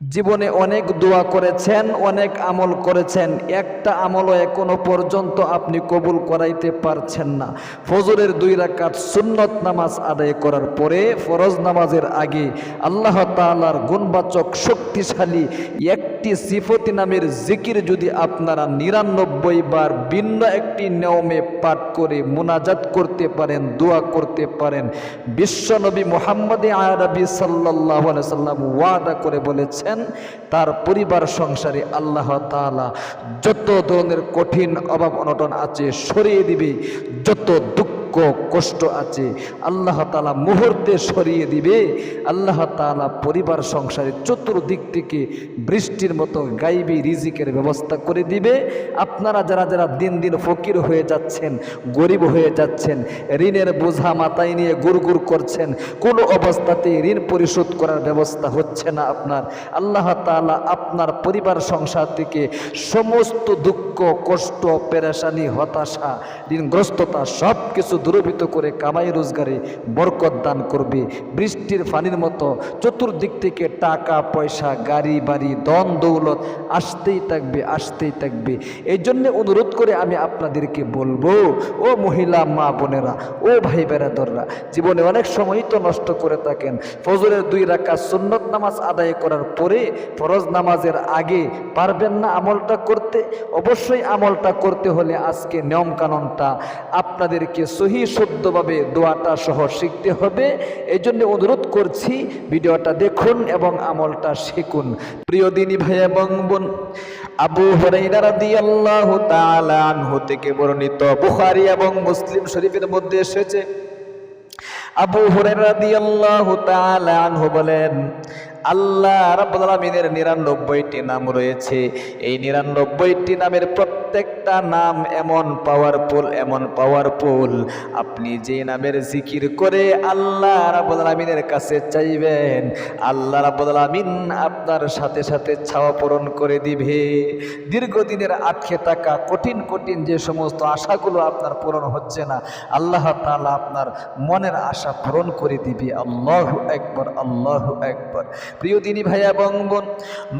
জীবনে অনেক দোয়া করেছেন, অনেক আমল করেছেন। একটা আমলও এখনও পর্যন্ত আপনি কবুল করাইতে পারছেন না। ফজরের দুই রাকাত সুন্নত নামাজ আদায় করার পরে, ফরজ নামাজের আগে আল্লাহ তালার গুণবাচক, শক্তিশালী একটি সিফতি নামের জিকির যদি আপনারা নিরানব্বই বার ভিন্ন একটি নিয়মে পাঠ করে মোনাজাত করতে পারেন, দোয়া করতে পারেন বিশ্বনবী মোহাম্মদ আরবি সাল্লাহ সাল্লাম ওয়াদা করে বলেছেন, তার পরিবার সংসারে আল্লাহ তাআলা যত ধরনের কঠিন অভাব অনটন আছে সরিয়ে দিবে, যত দুঃখ কষ্ট আছে। আল্লাহ তালা মুহূর্তে সরিয়ে দিবে। আল্লাহ তালা পরিবার সংসারে চতুর্দিক থেকে বৃষ্টির মতো গাইবি রিজিকের ব্যবস্থা করে দিবে। আপনারা যারা যারা দিন দিন ফকির হয়ে যাচ্ছেন, গরিব হয়ে যাচ্ছেন, ঋণের বোঝা মাথায় নিয়ে গুড়গুর করছেন, কোনো অবস্থাতেই ঋণ পরিশোধ করার ব্যবস্থা হচ্ছে না আপনার। আল্লাহ তাআলা আপনার পরিবার সংসার থেকে সমস্ত দুঃখ, কষ্ট, পেরেশানি, হতাশা, ঋণগ্রস্ততা সব কিছু দূরভূত করে কামাই রোজগারে বরকত দান করবে। বৃষ্টির পানির মতো চতুর্দিক থেকে টাকা, পয়সা, গাড়ি, বাড়ি দন দৌলত আসতেই থাকবে আসতেই থাকবে। এই জন্য অনুরোধ করে আমি আপনাদেরকে বলব, ও মহিলা মা বোনেরা, ও ভাই বেড়াদররা জীবনে অনেক সময় তো নষ্ট করে থাকেন। ফজরের দুই রাখা সুন্নত নামাজ আদায় করার পরে ফরজ নামাজের আগে পারবেন না আমলটা করতে? অবশ্যই আমলটা করতে হলে আজকে নিয়মকানুনটা আপনাদেরকে সহি শুদ্ধভাবে দোয়াটা সহ শিখতে হবে। এই জন্য অনুরোধ করছি, ভিডিওটা দেখুন এবং আমলটা শিখুন। প্রিয় দিনী ভাই এবং বোন, আবু হরাইরা রাদিয়াল্লাহু তাআলা আনহু থেকে বর্ণিত বুখারী এবং মুসলিম শরীফের মধ্যে এসেছে। আবু রাদিয়াল্লাহু তাআলা আনহু বলেন আল্লাহ রাব্বুল নিরানব্বইটি নাম রয়েছে। এই নিরানব্বইটি নামের প্রত্যেকটা নাম এমন পাওয়ারফুল এমন পাওয়ারফুল আপনি যে নামের জিকির করে আল্লাহ রাব্বুল কাছে চাইবেন, আল্লাহ রাব্বুল আপনার সাথে সাথে ছাওয়া পূরণ করে দিবে। দীর্ঘদিনের আটকে থাকা, কঠিন কঠিন যে সমস্ত আশাগুলো আপনার পূরণ হচ্ছে না, আল্লাহ তাআলা আপনার মনের আশা পূরণ করে দিবে। আল্লাহু একবার আল্লাহু একবার প্রিয় দিনী ভাই এবং বোন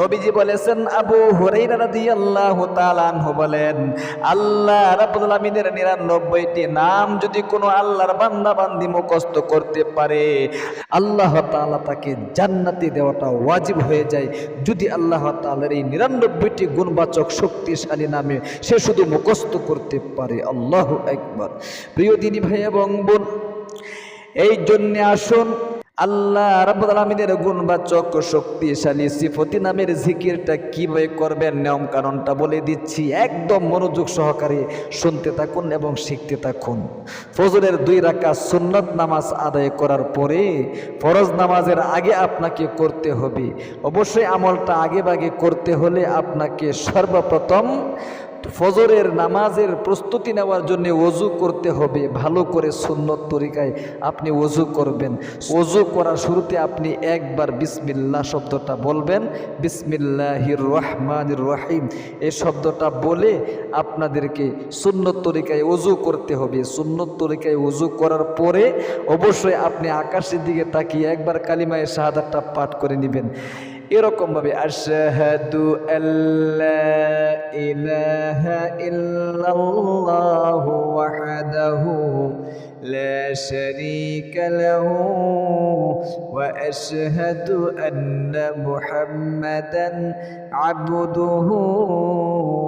নবীজি বলেছেন, আবু হুরাইরা রাদিয়াল্লাহু তাআলা আনহু বলেন, আল্লাহ রাব্বুল আলামিনের 99টি নাম যদি কোনো আল্লাহর বান্দা বান্দি মুখস্থ করতে পারে, আল্লাহ তাআলা তাকে জান্নাতি দেওয়াটা ওয়াজিব হয়ে যায়। যদি আল্লাহ তাআলার এই 99টি গুণবাচক শক্তিশালী নামে সে শুধু মুখস্থ করতে পারে, আল্লাহু একবার প্রিয় দিনী ভাই এবং বোন এই জন্য আসুন আল্লাহ রাব্বুল আলামিনের গুণবাচক, শক্তিশালী সিফতি নামের জিকিরটা কীভাবে করবেন? নিয়ম কানুনটা বলে দিচ্ছি, একদম মনোযোগ সহকারে শুনতে থাকুন এবং শিখতে থাকুন। ফজরের দুই রাকাত সুন্নত নামাজ আদায় করার পরে ফরজ নামাজের আগে আপনাকে করতে হবে। অবশ্যই আমলটা আগে বাগে করতে হলে আপনাকে সর্বপ্রথম ফজরের নামাজের প্রস্তুতি নেওয়ার জন্য ওযু করতে হবে, ভালো করে সুন্নত তরিকায় আপনি ওযু করবেন। ওযু করার শুরুতে আপনি একবার বিসমিল্লাহ শব্দটা বলবেন। বিসমিল্লাহির রহমানির রহিম। এই শব্দটা বলে আপনাদেরকে সুন্নত তরিকায় ওযু করতে হবে। সুন্নত তরিকায় ওযু করার পরে অবশ্যই আপনি আকাশের দিকে তাকিয়ে একবার কালিমায় শাহাদাতটা পাঠ করে নেবেন। এরকম ভাবে আশহাদু আল্লা ইলাহা ইল্লাল্লাহু ওয়াহদাহু লাহু ওয়া আশহাদু আন্না মুহাম্মাদান আবদুহু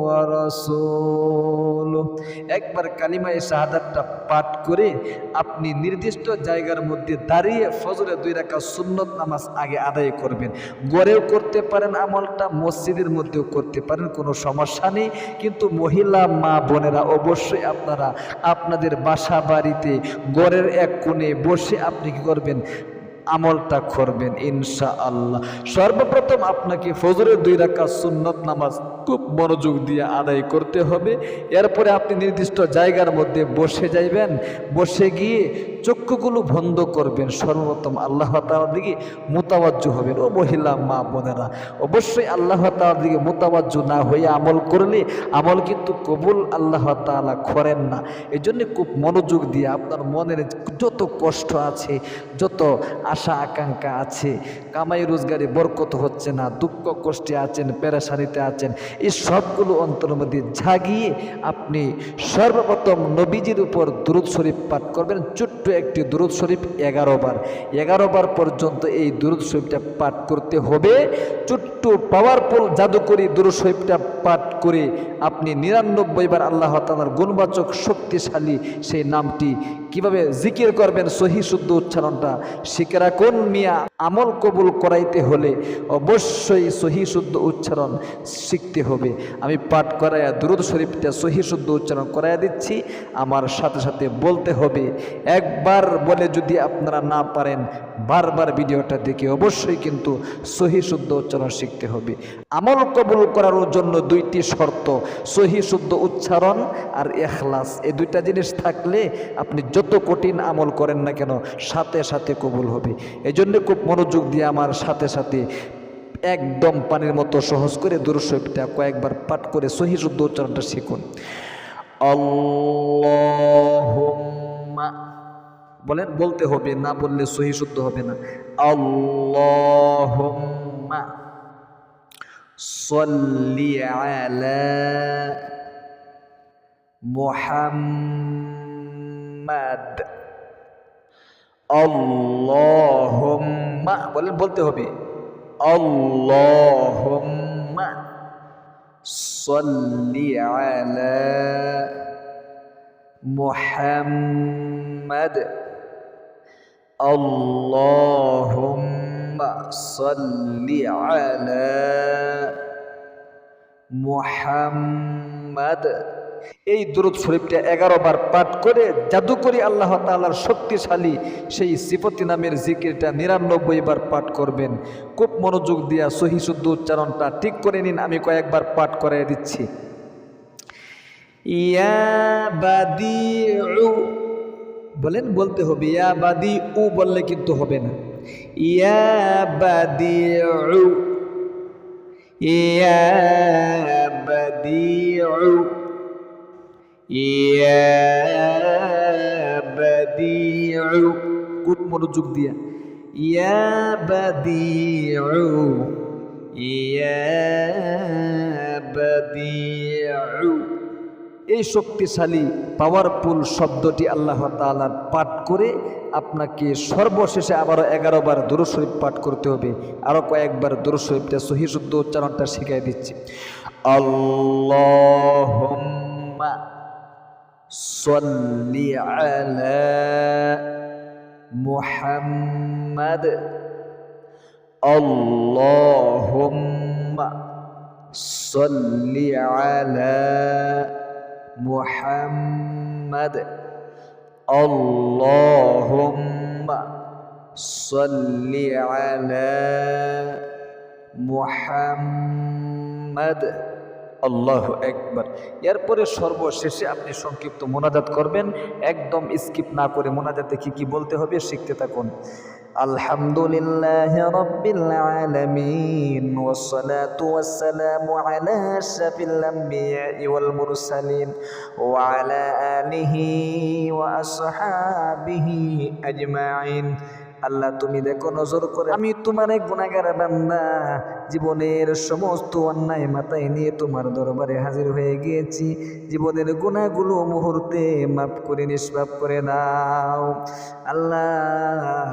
ওয়া রাসূলুহু একবার কালিমায়ে শাহাদাতটা পাঠ করে আপনি নির্দিষ্ট জায়গার মধ্যে দাঁড়িয়ে ফজরে দুই রাকাত সুন্নত নামাজ আগে আদায় করবেন। গড়েও করতে পারেন, আমলটা মসজিদের মধ্যেও করতে পারেন, কোনো সমস্যা নেই। কিন্তু মহিলা মা বোনেরা অবশ্যই আপনারা আপনাদের বাসা বাড়িতে গড়ের এক কোণে বসে আপনি কি করবেন? আমলটা করবেন ইনশা আল্লাহ সর্বপ্রথম আপনাকে ফজরের দুই রাখা সুন্নত নামাজ খুব মনোযোগ দিয়ে আদায় করতে হবে। এরপরে আপনি নির্দিষ্ট জায়গার মধ্যে বসে যাইবেন। বসে গিয়ে চক্ষুগুলো বন্ধ করবেন। সর্বপ্রথম আল্লাহ তাআলার দিকে মোতাবাজ্য হবেন। ও মহিলা, মা, বোনেরা, অবশ্যই আল্লাহ তাআলার দিকে মোতাবাজ্য না হয়ে আমল করলে আমল কিন্তু কবুল আল্লাহ তাআলা করেন না। এই জন্য খুব মনোযোগ দিয়ে আপনার মনের যত কষ্ট আছে, যত আশা, আকাঙ্ক্ষা আছে, কামাই, রোজগারে বরকত হচ্ছে না, দুঃখ কষ্টে আছেন, পেরেশানিতে আছেন এই সবগুলো অন্তরের মধ্যে ঝাগিয়ে আপনি সর্বপ্রথম নবীজির উপর দুরুদ শরীফ পাঠ করবেন, ছোট্ট একটি দুরুদ শরীফ এগারো বার। এগারো বার পর্যন্ত এই দুরুদ শরীফটা পাঠ করতে হবে। ছোট্ট পাওয়ারফুল জাদুকরি দুরুদ শরীফটা পাঠ করে আপনি নিরানব্বই বার আল্লাহ তালার গুণবাচক, শক্তিশালী সেই নামটি কীভাবে জিকির করবেন, সহি শুদ্ধ উচ্চারণটা শিখে রাখুন মিয়া। আমল কবুল করাইতে হলে অবশ্যই সহি শুদ্ধ উচ্চারণ শিখতে হবে। আমি পাঠ করাইয়া দুরুদ শরীফটা সহি শুদ্ধ উচ্চারণ করাইয়া দিচ্ছি। আমার সাথে সাথে বলতে হবে, একবার বলে যদি আপনারা না পারেন, বারবার ভিডিওটা দেখে অবশ্যই কিন্তু সহি শুদ্ধ উচ্চারণ শিখতে হবে। আমল কবুল করার জন্য দুইটি শর্ত, সহি, শুদ্ধ উচ্চারণ আর এখলাস। এই দুইটা জিনিস থাকলে আপনি যত কঠিন আমল করেন না কেন, সাথে সাথে কবুল হবে। এই জন্য খুব মনোযোগ দিয়ে আমার সাথে সাথে একদম পানির মতো সহজ করে দুরুশরীফটা কয়েকবার পাঠ করে সহি, শুদ্ধ উচ্চারণটা শিখুন। বলেন, বলতে হবে, না বললে সহি, শুদ্ধ হবে না। আল্লাহুম্মা صلي على محمد اللهم বলেন বলতে হবে اللهم صل على محمد اللهم বা সল্লি মুহাম্মদ এই দুরুদ শরীফটা এগারো বার পাঠ করে জাদুকরি আল্লাহ তালার শক্তিশালী সেই সিফতি নামের জিকিরটা নিরানব্বই বার পাঠ করবেন। খুব মনোযোগ দিয়া সহি শুদ্ধ উচ্চারণটা ঠিক করে নিন, আমি কয়েকবার পাঠ করাই দিচ্ছি। ইয়া বাদি বলেন বলতে হবে, ইয়া বাদি উ বললে কিন্তু হবে না। ইয়া বাদিউ ইয়া বাদিউ ইয়া বাদিউ খুব মনোযোগ দিয়া ইয়া বাদিউ ইয়া বাদিউ এই শক্তিশালী পাওয়ারফুল শব্দটি আল্লাহ তালার পাঠ করে আপনাকে সর্বশেষে আবারও এগারো বার দুরু শরীফ পাঠ করতে হবে। আরও কয়েকবার দুরু শরীফটা সহি শুদ্ধ উচ্চারণটা শিখাই দিচ্ছি। আল্লাহুম্মা সল্লি আলা মুহাম্মাদ। আল্লাহুম্মা সল্লি আলা محمد اللهم صل على محمد আল্লাহ একবার এরপরে সর্বশেষে আপনি সংক্ষিপ্ত মোনাজাত করবেন একদম স্কিপ না করে মোনাজাতে কি কি বলতে হবে শিখতে থাকুন الحمد لله رب العالمين والصلاة والسلام على أشرف الأنبياء والمرسلين وعلى آله وأصحابه أجمعين আল্লাহ তুমি দেখো নজর করে আমি তোমার এক গুণাগার বান্দা জীবনের সমস্ত অন্যায় মাথায় নিয়ে তোমার দরবারে হাজির হয়ে গিয়েছি জীবনের গুণাগুলো মুহূর্তে মাফ করে নিষ্পাপ করে দাও আল্লাহ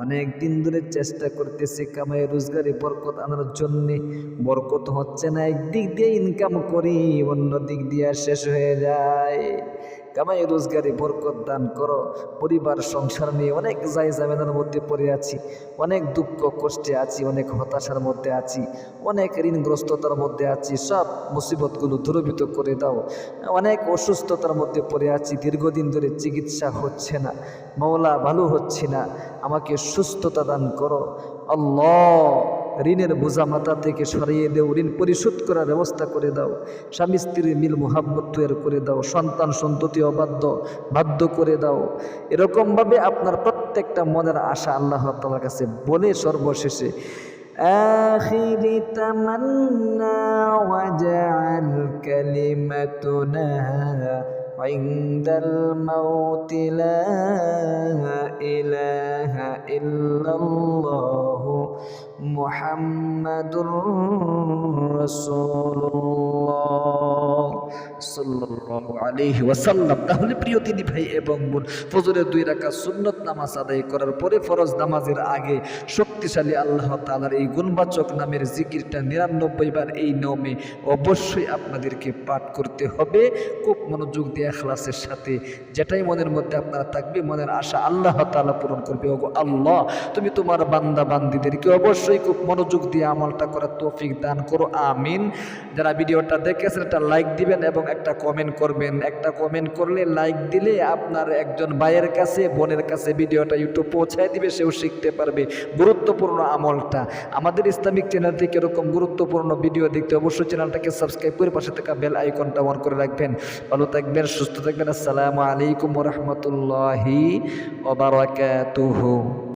অনেক দিন ধরে চেষ্টা করতেছি কামাই, রোজগারে বরকত আনার জন্যে। বরকত হচ্ছে না, একদিক দিয়ে ইনকাম করি, অন্য দিক দিয়ে শেষ হয়ে যায়। কামাই রোজগারে বরকত দান করো। পরিবার, সংসার নিয়ে অনেক যাই জামেদার মধ্যে পড়ে আছি। অনেক দুঃখ কষ্টে আছি, অনেক হতাশার মধ্যে আছি। অনেক ঋণগ্রস্ততার মধ্যে আছি। সব মুসিবতগুলো দূরীভূত করে দাও। অনেক অসুস্থতার মধ্যে পড়ে আছি। দীর্ঘদিন ধরে চিকিৎসা হচ্ছে না। মৌলা ভালো হচ্ছে না। আমাকে সুস্থতা দান করো। আল্লাহ। ঋণের বোঝা মাথা থেকে সরিয়ে দেও ঋণ পরিশোধ করার ব্যবস্থা করে দাও স্বামী স্ত্রীর মিল মোহাব্বত তৈরি করে দাও সন্তান সন্ততি অবাধ্য বাধ্য করে দাও এরকমভাবে আপনার প্রত্যেকটা মনের আশা আল্লাহ তালার কাছে বলে সর্বশেষে آخر تمنى وجعل كلمتنا عند الموت لا إله إلا الله মোহাম্মদুর ওয়াসাল্লাম। তাহলে প্রিয় তিনি ভাই এবং বোন, ফজরের দুই রাখা সুন্নত নামাজ আদায় করার পরে ফরজ নামাজের আগে শক্তিশালী আল্লাহ তালার এই গুণবাচক নামের জিকিরটা নিরানব্বই বার এই নামে অবশ্যই আপনাদেরকে পাঠ করতে হবে। খুব মনোযোগ দিয়ে এখলাসের সাথে যেটাই মনের মধ্যে আপনারা থাকবে মনের আশা আল্লাহ তাআলা পূরণ করবে। ওগো আল্লাহ, তুমি তোমার বান্দা বান্দিদেরকে অবশ্যই অবশ্যই খুব মনোযোগ দিয়ে আমলটা করার তৌফিক দান করো, আমিন। যারা ভিডিওটা দেখেছেন, একটা লাইক দিবেন এবং একটা কমেন্ট করবেন। একটা কমেন্ট করলে লাইক দিলে আপনার একজন ভাইয়ের কাছে, বোনের কাছে ভিডিওটা ইউটিউব পৌঁছায় দিবে, সেও শিখতে পারবে গুরুত্বপূর্ণ আমলটা। আমাদের ইসলামিক চ্যানেল থেকে এরকম গুরুত্বপূর্ণ ভিডিও দেখতে অবশ্যই চ্যানেলটাকে সাবস্ক্রাইব করে পাশে থাকা বেল আইকনটা অন করে রাখবেন। ভালো থাকবেন, সুস্থ থাকবেন। আসসালামু আলাইকুম রহমতুল্লাহি ওবারাকাতুহু